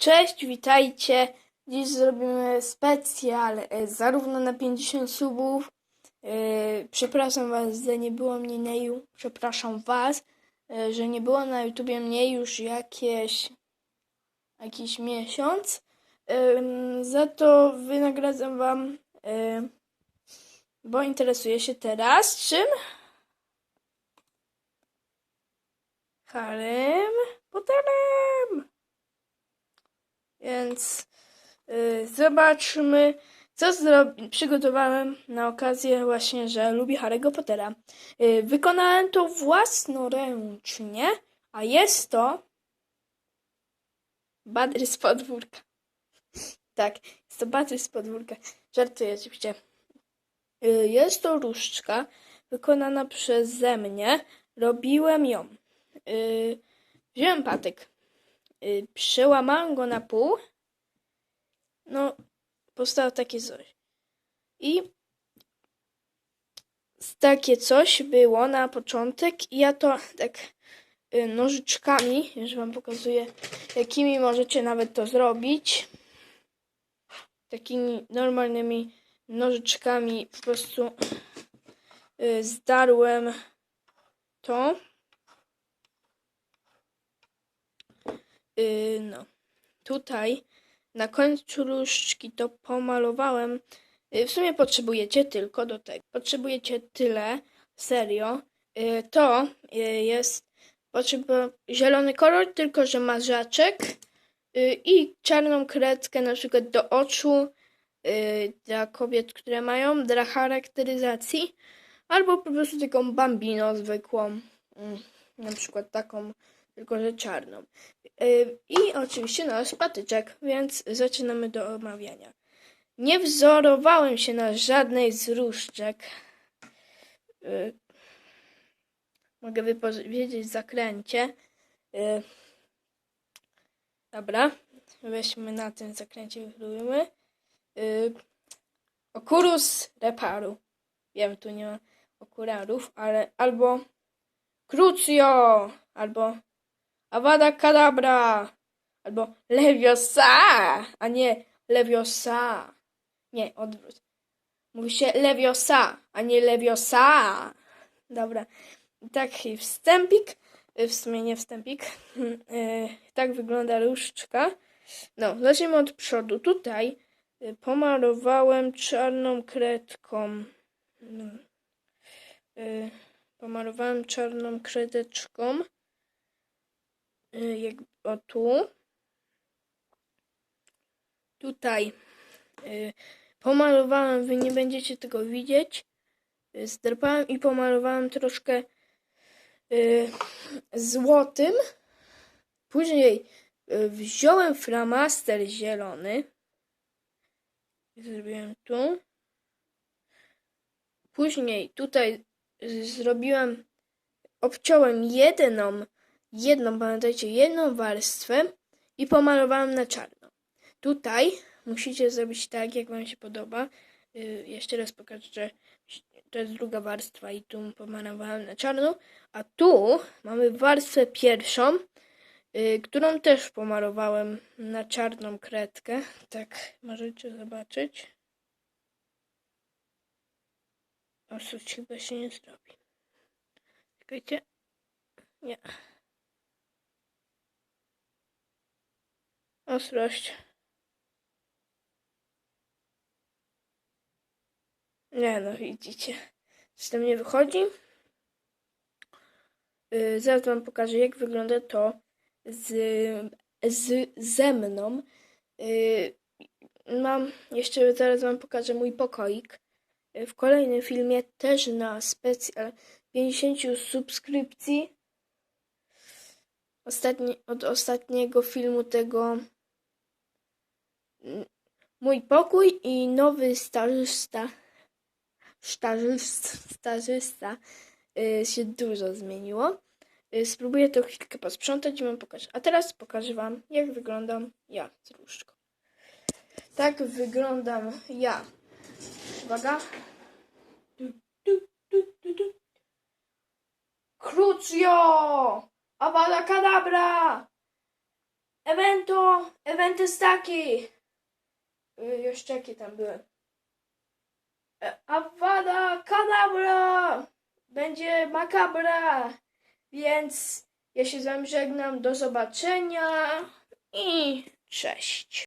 Cześć, witajcie. Dziś zrobimy specjal e, zarówno na 50 subów. e, Przepraszam Was, że nie było mnie na. Przepraszam Was, e, że nie było na YouTubie mnie już jakieś jakiś miesiąc. Za to wynagradzam Wam, bo interesuję się teraz czym? Harem Potterem. Więc y, zobaczmy, co przygotowałem na okazję właśnie, że lubię Harry'ego Pottera. Y, wykonałem to własnoręcznie, a jest to Badry z podwórka. tak, jest to Badry z podwórka. Żartuję oczywiście. Y, jest to różdżka wykonana przeze mnie. Robiłem ją. Y, wziąłem patyk y, przełamałem go na pół. No, powstało takie coś. I takie coś było na początek i ja to tak y, nożyczkami, już wam pokazuję, jakimi możecie nawet to zrobić. Takimi normalnymi nożyczkami po prostu y, zdarłem to. Yy, no. Tutaj na końcu różdżki to pomalowałem. Yy, w sumie potrzebujecie tylko do tego. Potrzebujecie tyle, serio. Yy, to yy, jest potrzeba zielony kolor, tylko że ma żaczek i czarną kredkę na przykład do oczu dla kobiet, które mają, dla charakteryzacji, albo po prostu taką bambino zwykłą, yy, na przykład taką, tylko że czarną. Yy, I oczywiście nasz patyczek, więc zaczynamy do omawiania. Nie wzorowałem się na żadnej z różdżek. Yy, Mogę wypowiedzieć zakręcie. Yy, Dobra, weźmy na tym zakręcie, wypróbujmy. Yy, Okurus reparu. Wiem, tu nie ma okularów, ale albo Crucio, albo Avada Kedavra, albo Leviosa, a nie Leviosa. Nie, odwrót. Mówi się Leviosa, a nie Leviosa. Dobra, taki wstępik, y, w sumie nie wstępik, Y, tak wygląda różdżka. No, zacznijmy od przodu. Tutaj y, pomalowałem czarną kredką. No. Pomalowałem czarną kredeczką. Y, jak, o tu. Tutaj y, pomalowałem, wy nie będziecie tego widzieć. Y, Zdrapałem i pomalowałem troszkę złotym. Później wziąłem flamaster zielony. Zrobiłem tu. Później tutaj zrobiłem, obciąłem jedną jedną, pamiętajcie, jedną warstwę i pomalowałem na czarno. Tutaj musicie zrobić tak, jak Wam się podoba. Yy, jeszcze raz pokażę, że to jest druga warstwa i tu pomalowałem na czarno. A tu mamy warstwę pierwszą, yy, którą też pomalowałem na czarną kredkę. Tak, możecie zobaczyć. O, chyba się nie zrobi. Czekajcie. Nie. Ostrość. Nie no, widzicie. Z nie wychodzi. Yy, zaraz wam pokażę, jak wygląda to z, z ze mną. Yy, mam, jeszcze zaraz wam pokażę mój pokoik. Yy, w kolejnym filmie też na specjal 50 subskrypcji. Ostatni, od ostatniego filmu tego mój pokój i nowy stażysta stażysta, stażysta y, się dużo zmieniło. Y, spróbuję to chwilkę posprzątać i wam pokażę. A teraz pokażę wam, jak wyglądam ja z różdżką. Tak wyglądam ja. Uwaga. Du, du, du, du, du. Crucio! Avada! Evento, event jest taki. Y, Jeszcze jakie tam były? E, Avada Kadabra! Będzie makabra! Więc ja się z wami żegnam. Do zobaczenia i cześć.